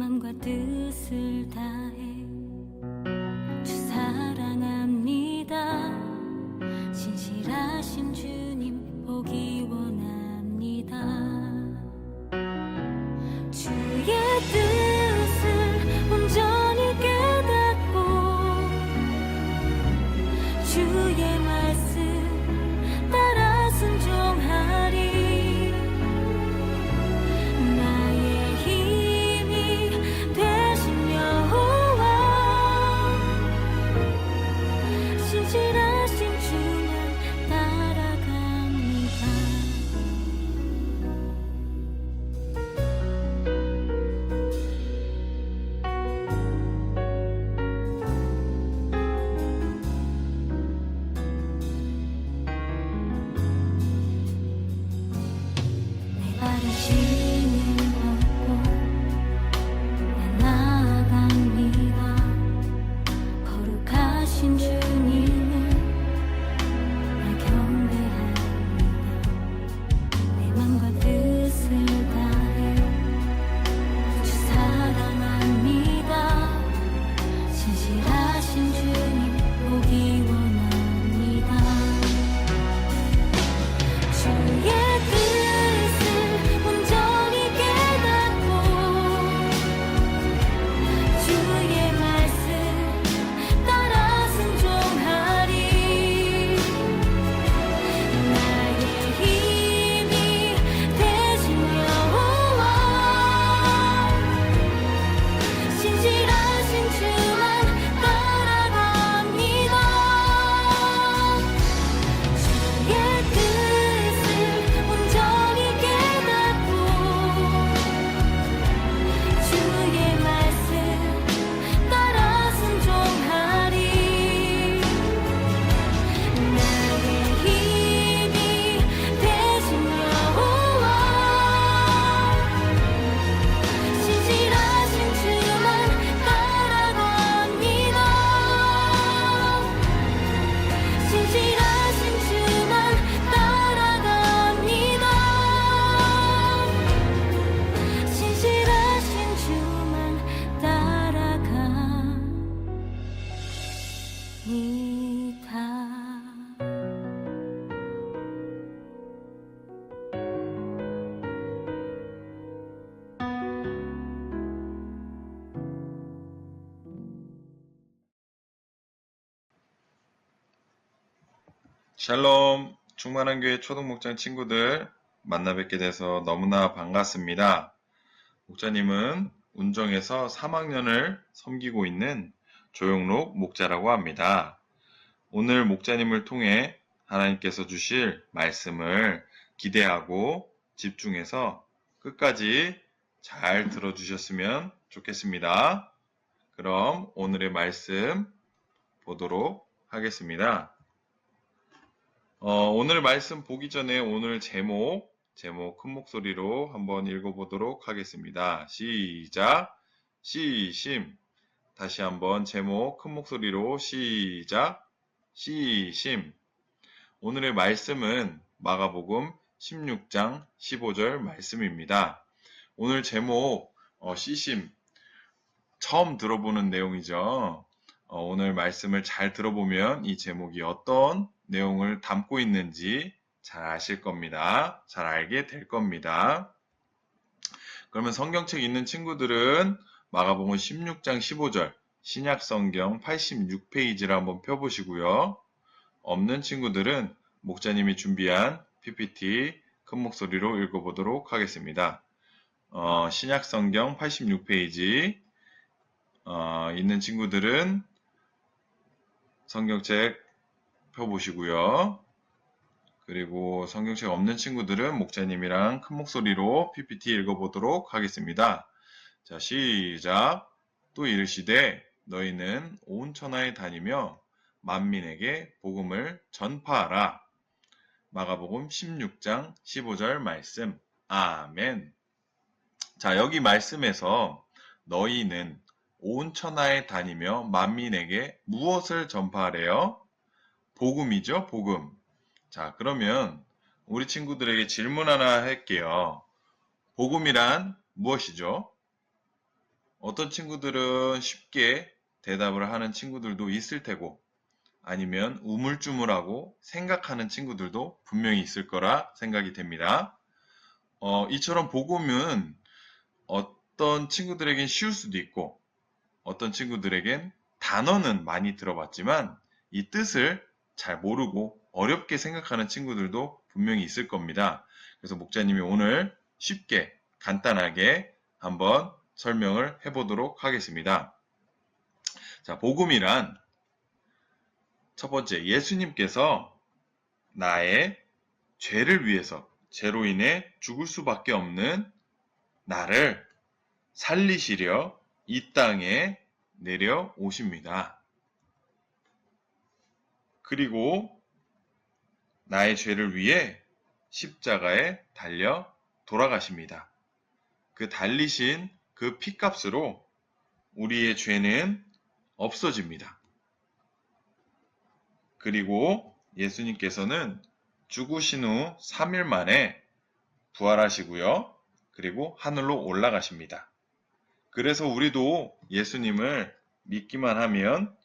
맘과 뜻을 다해 샬롬, 충만한 교회 초등 목장 친구들 만나 뵙게 돼서 너무나 반갑습니다. 목자님은 운정에서 3학년을 섬기고 있는 조용록 목자라고 합니다. 오늘 목자님을 통해 하나님께서 주실 말씀을 기대하고 집중해서 끝까지 잘 들어주셨으면 좋겠습니다. 그럼 오늘의 말씀 보도록 하겠습니다. 어, 오늘 말씀 보기 전에 오늘 제목, 제목 큰 목소리로 한번 읽어보도록 하겠습니다. 시작, 시심. 다시 한번 제목 큰 목소리로 시작, 시심. 오늘의 말씀은 마가복음 16장 15절 말씀입니다. 오늘 제목, 어, 시심. 처음 들어보는 내용이죠. 어, 오늘 말씀을 잘 들어보면 이 제목이 어떤 내용을 담고 있는지 잘 아실 겁니다. 잘 알게 될 겁니다. 그러면 성경책 있는 친구들은 마가복음 16장 15절 신약 성경 86페이지를 한번 펴보시고요. 없는 친구들은 목자님이 준비한 PPT 큰 목소리로 읽어보도록 하겠습니다. 어, 신약 성경 86페이지 어, 있는 친구들은 성경책 펴보시고요. 그리고 성경책 없는 친구들은 목사님이랑 큰 목소리로 PPT 읽어보도록 하겠습니다. 자, 시작. 또 이르시되 너희는 온 천하에 다니며 만민에게 복음을 전파하라. 마가복음 16장 15절 말씀. 아멘. 자, 여기 말씀에서 너희는 온 천하에 다니며 만민에게 무엇을 전파하래요? 복음이죠, 복음. 자, 그러면 우리 친구들에게 질문 하나 할게요. 복음이란 무엇이죠? 어떤 친구들은 쉽게 대답을 하는 친구들도 있을 테고, 아니면 우물쭈물하고 생각하는 친구들도 분명히 있을 거라 생각이 됩니다. 어, 이처럼 복음은 어떤 친구들에겐 쉬울 수도 있고, 어떤 친구들에겐 단어는 많이 들어봤지만, 이 뜻을 잘 모르고 어렵게 생각하는 친구들도 분명히 있을 겁니다. 그래서 목자님이 오늘 쉽게 간단하게 한번 설명을 해보도록 하겠습니다. 자, 복음이란 첫 번째, 예수님께서 나의 죄를 위해서 죄로 인해 죽을 수밖에 없는 나를 살리시려 이 땅에 내려오십니다. 그리고 나의 죄를 위해 십자가에 달려 돌아가십니다. 그 달리신 그 피값으로 우리의 죄는 없어집니다. 그리고 예수님께서는 죽으신 후 3일 만에 부활하시고요. 그리고 하늘로 올라가십니다. 그래서 우리도 예수님을 믿기만 하면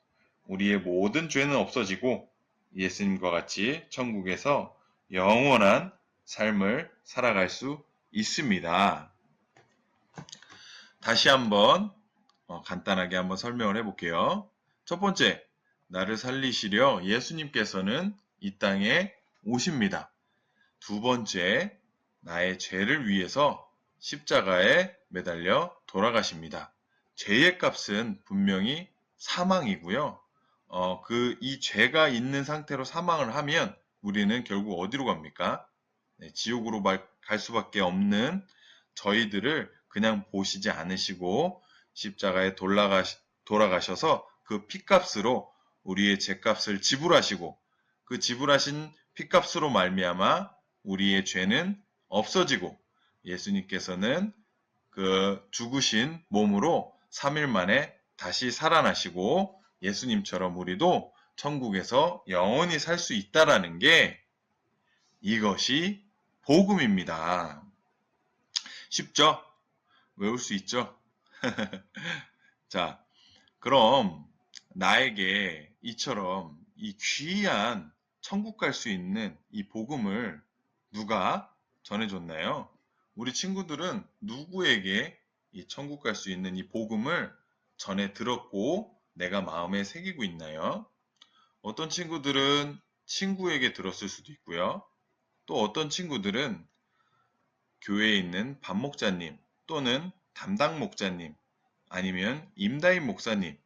우리의 모든 죄는 없어지고 예수님과 같이 천국에서 영원한 삶을 살아갈 수 있습니다. 다시 한번 어, 간단하게 한번 설명을 해볼게요. 첫 번째, 나를 살리시려 예수님께서는 이 땅에 오십니다. 두 번째, 나의 죄를 위해서 십자가에 매달려 돌아가십니다. 죄의 값은 분명히 사망이고요. 어, 그, 이 죄가 있는 상태로 사망을 하면 우리는 결국 어디로 갑니까? 네, 지옥으로 말- 갈 수밖에 없는 저희들을 그냥 보시지 않으시고 십자가에 돌아가시, 돌아가셔서 그 피값으로 우리의 죄값을 지불하시고 그 지불하신 피값으로 말미암아 우리의 죄는 없어지고 예수님께서는 그 죽으신 몸으로 3일 만에 다시 살아나시고 예수님처럼 우리도 천국에서 영원히 살 수 있다라는 게 이것이 복음입니다. 쉽죠? 외울 수 있죠? 자, 그럼 나에게 이처럼 이 귀한 천국 갈 수 있는 이 복음을 누가 전해줬나요? 우리 친구들은 누구에게 이 천국 갈 수 있는 이 복음을 전해 들었고 내가 마음에 새기고 있나요? 어떤 친구들은 친구에게 들었을 수도 있고요. 또 어떤 친구들은 교회에 있는 반 목자님 또는 담당 목자님 아니면 임다인 목사님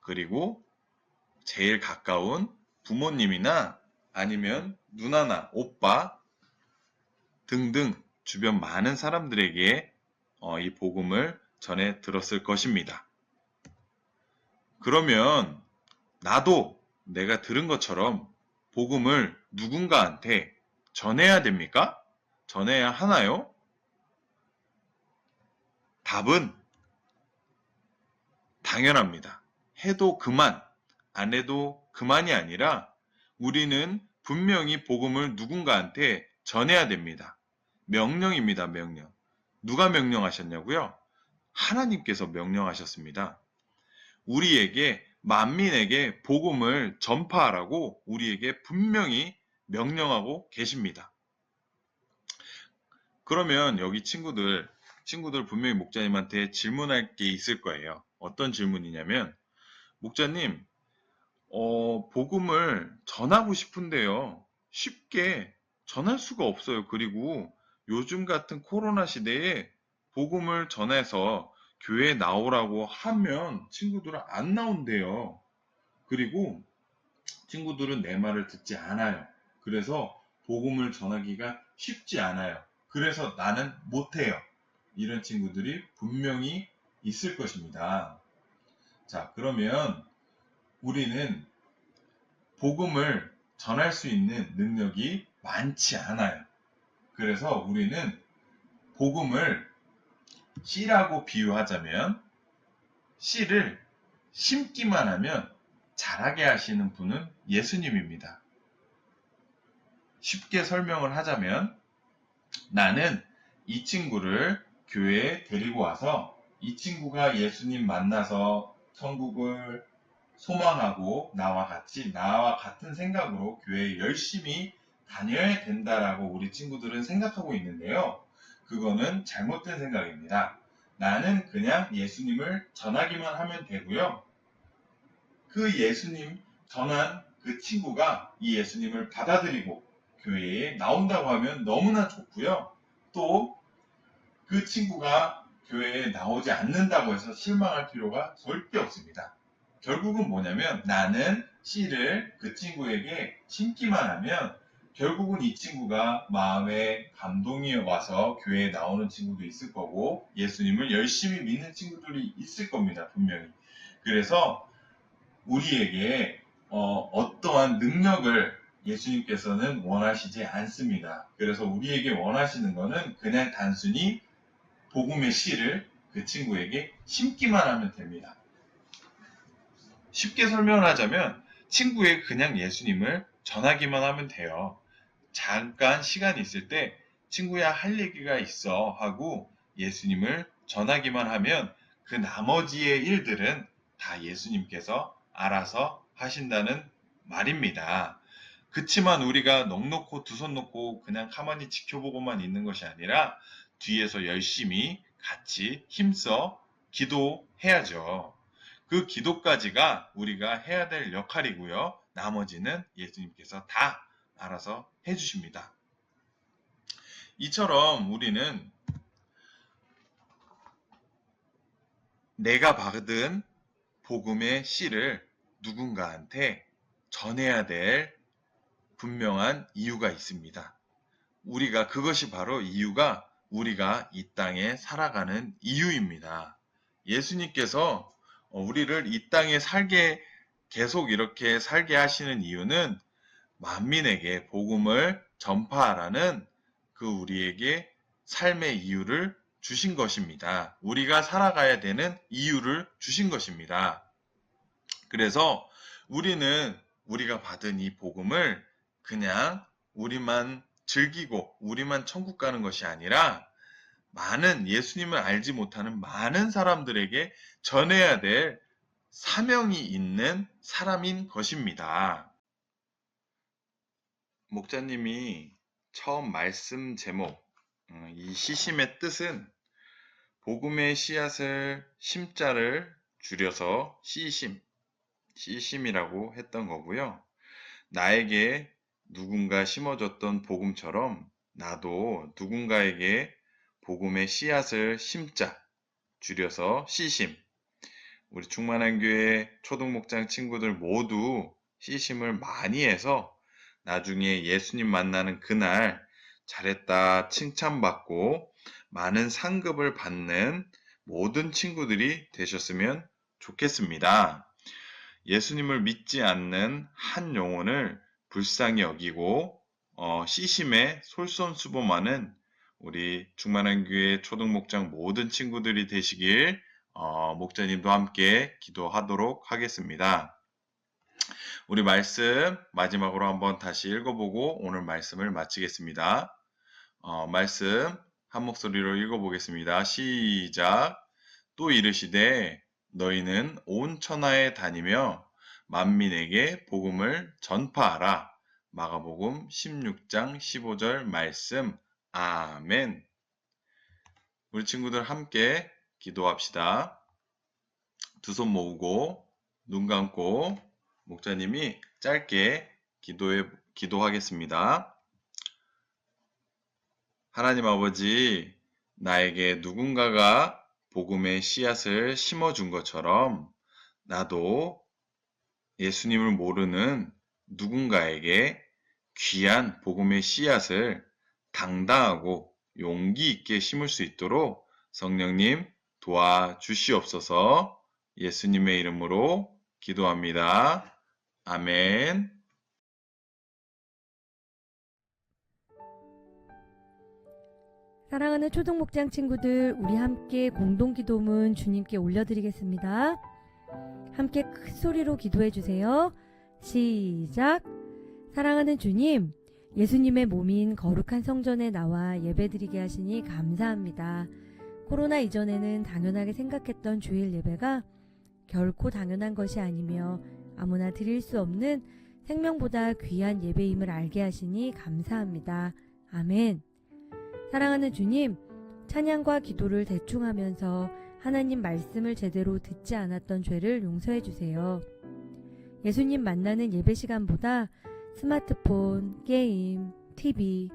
그리고 제일 가까운 부모님이나 아니면 누나나 오빠 등등 주변 많은 사람들에게 어, 이 복음을 전해 들었을 것입니다. 그러면 나도 내가 들은 것처럼 복음을 누군가한테 전해야 됩니까? 전해야 하나요? 답은 당연합니다. 해도 그만, 안 해도 그만이 아니라 우리는 분명히 복음을 누군가한테 전해야 됩니다. 명령입니다, 명령. 누가 명령하셨냐고요? 하나님께서 명령하셨습니다. 우리에게 만민에게 복음을 전파하라고 우리에게 분명히 명령하고 계십니다. 그러면 여기 친구들, 친구들 분명히 목자님한테 질문할 게 있을 거예요. 어떤 질문이냐면, 목자님, 어, 복음을 전하고 싶은데요. 쉽게 전할 수가 없어요. 그리고 요즘 같은 코로나 시대에 복음을 전해서 교회에 나오라고 하면 친구들은 안 나온대요. 그리고 친구들은 내 말을 듣지 않아요. 그래서 복음을 전하기가 쉽지 않아요. 그래서 나는 못해요. 이런 친구들이 분명히 있을 것입니다. 자, 그러면 우리는 복음을 전할 수 있는 능력이 많지 않아요. 그래서 우리는 복음을 씨라고 비유하자면 씨를 심기만 하면 자라게 하시는 분은 예수님입니다. 쉽게 설명을 하자면 나는 이 친구를 교회에 데리고 와서 이 친구가 예수님 만나서 천국을 소망하고 나와 같이 나와 같은 생각으로 교회에 열심히 다녀야 된다라고 우리 친구들은 생각하고 있는데요. 그거는 잘못된 생각입니다. 나는 그냥 예수님을 전하기만 하면 되고요. 그 예수님 전한 그 친구가 이 예수님을 받아들이고 교회에 나온다고 하면 너무나 좋고요. 또 그 친구가 교회에 나오지 않는다고 해서 실망할 필요가 절대 없습니다. 결국은 뭐냐면 나는 씨를 그 친구에게 심기만 하면 결국은 이 친구가 마음에 감동이 와서 교회에 나오는 친구도 있을 거고 예수님을 열심히 믿는 친구들이 있을 겁니다. 분명히. 그래서 우리에게 어, 떠한 능력을 예수님께서는 원하시지 않습니다. 그래서 우리에게 원하시는 것은 그냥 단순히 복음의 씨를 그 친구에게 심기만 하면 됩니다. 쉽게 설명을 하자면 친구에게 그냥 예수님을 전하기만 하면 돼요. 잠깐 시간이 있을 때 친구야 할 얘기가 있어 하고 예수님을 전하기만 하면 그 나머지의 일들은 다 예수님께서 알아서 하신다는 말입니다. 그치만 우리가 넉넉고 두 손 놓고 그냥 가만히 지켜보고만 있는 것이 아니라 뒤에서 열심히 같이 힘써 기도해야죠. 그 기도까지가 우리가 해야 될 역할이고요. 나머지는 예수님께서 다 알아서 해주십니다. 이처럼 우리는 내가 받은 복음의 씨를 누군가한테 전해야 될 분명한 이유가 있습니다. 우리가 그것이 바로 이유가 우리가 이 땅에 살아가는 이유입니다. 예수님께서 어, 우리를 이 땅에 살게 계속 이렇게 살게 하시는 이유는 만민에게 복음을 전파하라는 그 우리에게 삶의 이유를 주신 것입니다. 우리가 살아가야 되는 이유를 주신 것입니다. 그래서 우리는 우리가 받은 이 복음을 그냥 우리만 즐기고 우리만 천국 가는 것이 아니라 많은 예수님을 알지 못하는 많은 사람들에게 전해야 될 사명이 있는 사람인 것입니다. 목자님이 처음 말씀 제목, 음, 이 시심의 뜻은 복음의 씨앗을 심자를 줄여서 씨심, 씨심이라고 했던 거고요. 나에게 누군가 심어줬던 복음처럼 나도 누군가에게 복음의 씨앗을 심자, 줄여서 씨심. 우리 충만한 교회 초등목장 친구들 모두 씨심을 많이 해서 나중에 예수님 만나는 그날 잘했다 칭찬받고 많은 상급을 받는 모든 친구들이 되셨으면 좋겠습니다. 예수님을 믿지 않는 한 영혼을 불쌍히 여기고 어, 시심에 솔선수범하는 우리 충만한 교회 초등목장 모든 친구들이 되시길 어, 목자님도 함께 기도하도록 하겠습니다. 우리 말씀 마지막으로 한번 다시 읽어보고 오늘 말씀을 마치겠습니다. 어, 말씀 한 목소리로 읽어보겠습니다. 시작. 또 이르시되 너희는 온 천하에 다니며 만민에게 복음을 전파하라. 마가복음 16장 15절 말씀. 아멘. 우리 친구들 함께 기도합시다. 두 손 모으고 눈 감고 목자님이 짧게 기도해 기도하겠습니다. 하나님 아버지, 나에게 누군가가 복음의 씨앗을 심어준 것처럼 나도 예수님을 모르는 누군가에게 귀한 복음의 씨앗을 당당하고 용기 있게 심을 수 있도록 성령님 도와주시옵소서 예수님의 이름으로 기도합니다. 아멘. 사랑하는 초등 목장 친구들, 우리 함께 공동 기도문 주님께 올려드리겠습니다. 함께 큰 소리로 기도해 주세요. 시작. 사랑하는 주님, 예수님의 몸인 거룩한 성전에 나와 예배드리게 하시니 감사합니다. 코로나 이전에는 당연하게 생각했던 주일 예배가 결코 당연한 것이 아니며 아무나 드릴 수 없는 생명보다 귀한 예배임을 알게 하시니 감사합니다. 아멘. 사랑하는 주님, 찬양과 기도를 대충 하면서 하나님 말씀을 제대로 듣지 않았던 죄를 용서해 주세요. 예수님 만나는 예배 시간보다 스마트폰, 게임, TV,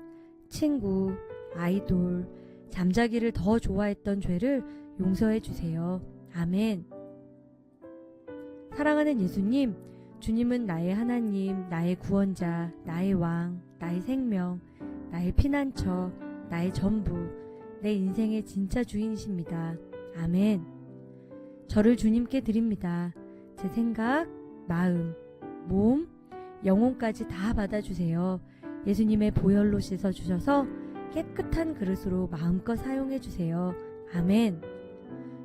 친구, 아이돌, 잠자기를 더 좋아했던 죄를 용서해 주세요. 아멘. 사랑하는 예수님, 주님은 나의 하나님, 나의 구원자, 나의 왕, 나의 생명, 나의 피난처, 나의 전부, 내 인생의 진짜 주인이십니다. 아멘. 저를 주님께 드립니다. 제 생각, 마음, 몸, 영혼까지 다 받아주세요. 예수님의 보혈로 씻어주셔서 깨끗한 그릇으로 마음껏 사용해 주세요. 아멘.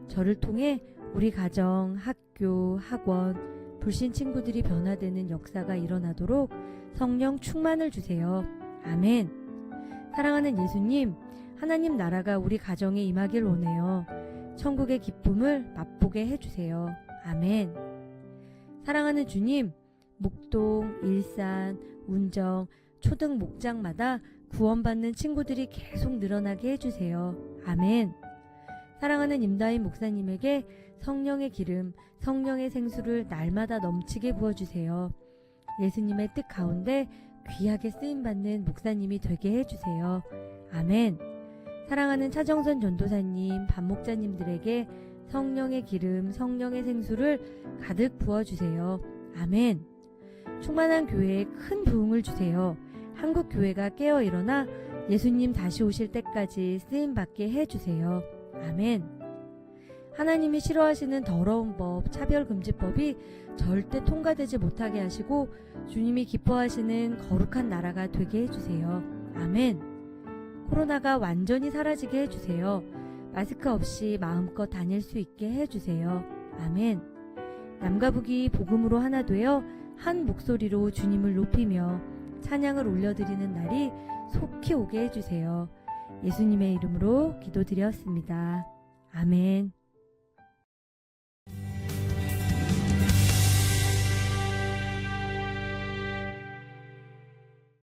저를 통해 우리 가정, 학교, 학원, 불신 친구들이 변화되는 역사가 일어나도록 성령 충만을 주세요. 아멘. 사랑하는 예수님, 하나님 나라가 우리 가정에 임하길 원해요. 천국의 기쁨을 맛보게 해주세요. 아멘. 사랑하는 주님, 목동, 일산, 운정, 초등 목장마다 구원받는 친구들이 계속 늘어나게 해주세요. 아멘. 사랑하는 임다인 목사님에게 성령의 기름, 성령의 생수를 날마다 넘치게 부어주세요. 예수님의 뜻 가운데 귀하게 쓰임받는 목사님이 되게 해주세요. 아멘. 사랑하는 차정선 전도사님, 반목자님들에게 성령의 기름, 성령의 생수를 가득 부어주세요. 아멘. 충만한 교회에 큰 부흥을 주세요. 한국 교회가 깨어 일어나 예수님 다시 오실 때까지 쓰임 받게 해주세요. 아멘. 하나님이 싫어하시는 더러운 법, 차별금지법이 절대 통과되지 못하게 하시고 주님이 기뻐하시는 거룩한 나라가 되게 해주세요. 아멘. 코로나가 완전히 사라지게 해주세요. 마스크 없이 마음껏 다닐 수 있게 해주세요. 아멘. 남과 북이 복음으로 하나 되어 한 목소리로 주님을 높이며 찬양을 올려드리는 날이 속히 오게 해주세요. 예수님의 이름으로 기도드렸습니다. 아멘.